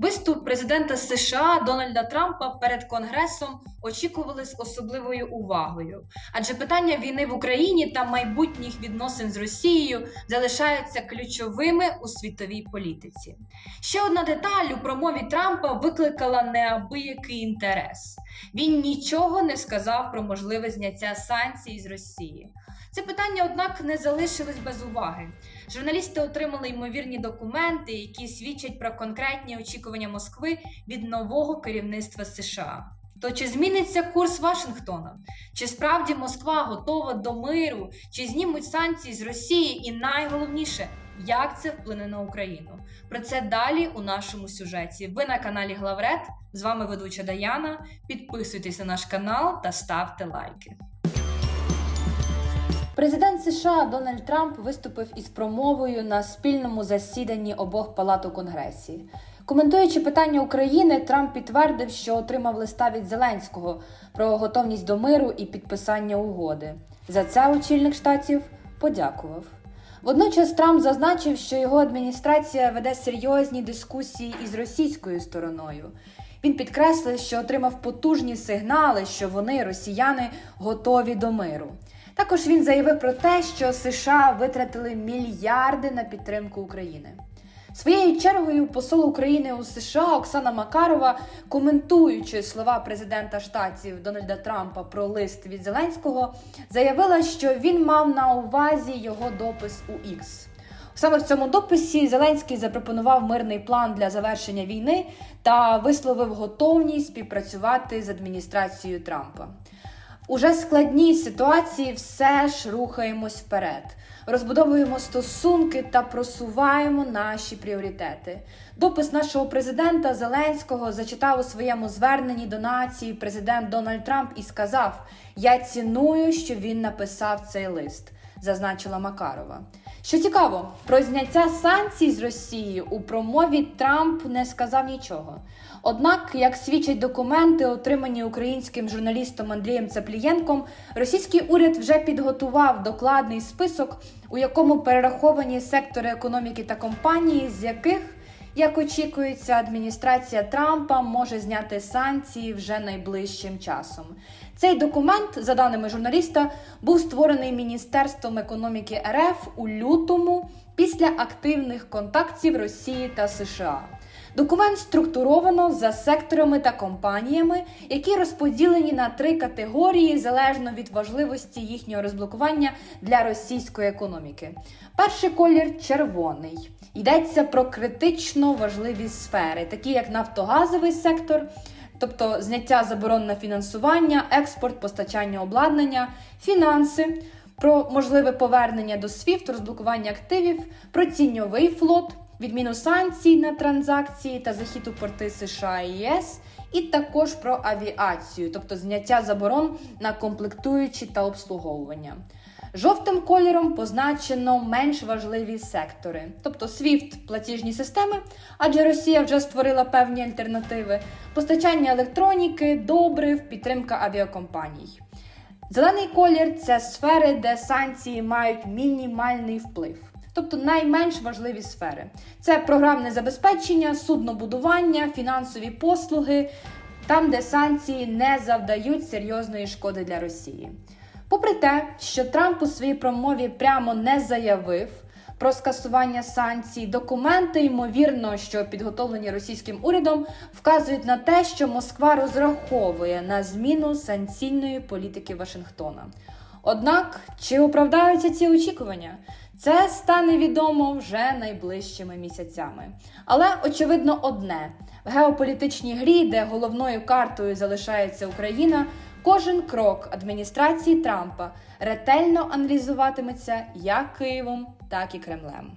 без Виступ президента США Дональда Трампа перед Конгресом очікували з особливою увагою, адже питання війни в Україні та майбутніх відносин з Росією залишаються ключовими у світовій політиці. Ще одна деталь у промові Трампа викликала неабиякий інтерес. Він нічого не сказав про можливе зняття санкцій з Росії. Це питання, однак, не залишилось без уваги. Журналісти отримали ймовірні документи, які свідчать про конкретні очікування Москви від нового керівництва США. То чи зміниться курс Вашингтона? Чи справді Москва готова до миру? Чи знімуть санкції з Росії? І найголовніше, як це вплине на Україну? Про це далі у нашому сюжеті. Ви на каналі Главред. З вами ведуча Даяна. Підписуйтесь на наш канал та ставте лайки. Президент США Дональд Трамп виступив із промовою на спільному засіданні обох палат у Конгресі. Коментуючи питання України, Трамп підтвердив, що отримав листа від Зеленського про готовність до миру і підписання угоди. За це очільник штатів подякував. Водночас Трамп зазначив, що його адміністрація веде серйозні дискусії із російською стороною. Він підкреслив, що отримав потужні сигнали, що вони, росіяни, готові до миру. Також він заявив про те, що США витратили мільярди на підтримку України. Своєю чергою посол України у США Оксана Макарова, коментуючи слова президента штатів Дональда Трампа про лист від Зеленського, заявила, що він мав на увазі його допис у X. Саме в цьому дописі Зеленський запропонував мирний план для завершення війни та висловив готовність співпрацювати з адміністрацією Трампа. Уже складній ситуації все ж рухаємось вперед, розбудовуємо стосунки та просуваємо наші пріоритети. Допис нашого президента Зеленського зачитав у своєму зверненні до нації президент Дональд Трамп і сказав: Я ціную, що він написав цей лист, зазначила Макарова. Що цікаво, про зняття санкцій з Росії у промові Трамп не сказав нічого. Однак, як свідчать документи, отримані українським журналістом Андрієм Цаплієнком, російський уряд вже підготував докладний список, у якому перераховані сектори економіки та компанії, з яких, як очікується, адміністрація Трампа може зняти санкції вже найближчим часом. Цей документ, за даними журналіста, був створений Міністерством економіки РФ у лютому після активних контактів Росії та США. Документ структуровано за секторами та компаніями, які розподілені на три категорії залежно від важливості їхнього розблокування для російської економіки. Перший колір червоний. Йдеться про критично важливі сфери, такі як нафтогазовий сектор. Тобто зняття заборон на фінансування, експорт, постачання обладнання, фінанси, про можливе повернення до SWIFT, розблокування активів, про тіньовий флот, відміну санкцій на транзакції та захід у порти США і ЄС, і також про авіацію, тобто зняття заборон на комплектуючі та обслуговування. Жовтим кольором позначено менш важливі сектори, тобто SWIFT – платіжні системи, адже Росія вже створила певні альтернативи, постачання електроніки, добрив, підтримка авіакомпаній. Зелений колір це сфери, де санкції мають мінімальний вплив. Тобто найменш важливі сфери. Це програмне забезпечення, суднобудування, фінансові послуги, там, де санкції не завдають серйозної шкоди для Росії. Попри те, що Трамп у своїй промові прямо не заявив про скасування санкцій, документи, ймовірно, що підготовлені російським урядом, вказують на те, що Москва розраховує на зміну санкційної політики Вашингтона. Однак, чи оправдаються ці очікування? Це стане відомо вже найближчими місяцями. Але очевидно одне: в геополітичній грі, де головною картою залишається Україна, кожен крок адміністрації Трампа ретельно аналізуватиметься як Києвом, так і Кремлем.